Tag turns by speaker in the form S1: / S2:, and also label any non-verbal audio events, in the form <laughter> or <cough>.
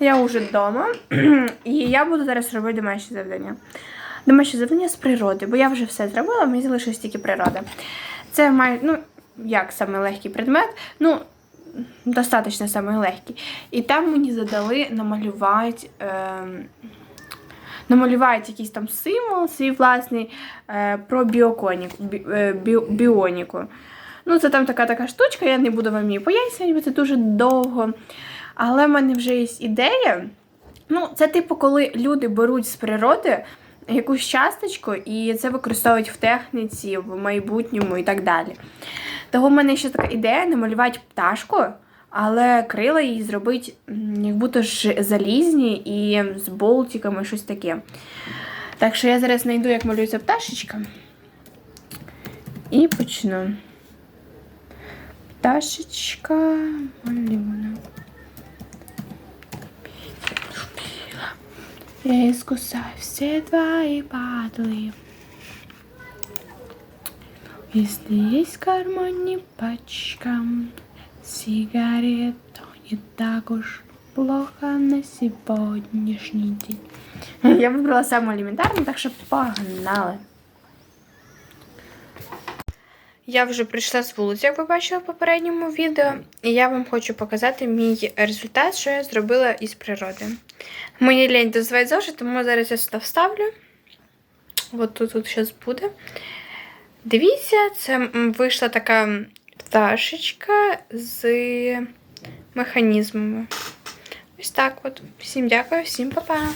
S1: Я вже вдома, <clears throat> і я буду зараз робити домашнє завдання. Домашнє завдання з природи, бо я вже все зробила, мені залишилась тільки природа. Це має, ну, як саме легкий предмет, ну, достатньо саме легкий. І там мені задали намалювати. ем, намалювати якийсь там символ свій власний е, про біоконіку, бі, е, бі, біоніку. Ну, це там така така штучка, я не буду вам її пояснювати, це дуже довго. Але в мене вже є ідея. Ну, це типу, коли люди беруть з природи якусь часточку і це використовують в техніці, в майбутньому і так далі. Того в мене ще така ідея намалювати пташку, але крила її зробити як будто ж залізні і з болтиками, щось таке. Так що я зараз знайду, як малюється пташечка. І почну. Пташечка малюна. Я искусаю все твои падлы. Если есть в кармане пачка сигарет, не так уж плохо на сегодняшний день. <laughs> Я вибрала саму елементарну, так що погнали. Я вже прийшла з вулиці, як ви бачили в попередньому відео, і я вам хочу показати мій результат, що я зробила із природи. Мені лень дозвати зошит, тому зараз я сюди вставлю. От тут, тут зараз буде. Дивіться, це вийшла така пташечка з механізмами. Ось так от. Всім дякую, всім па-па!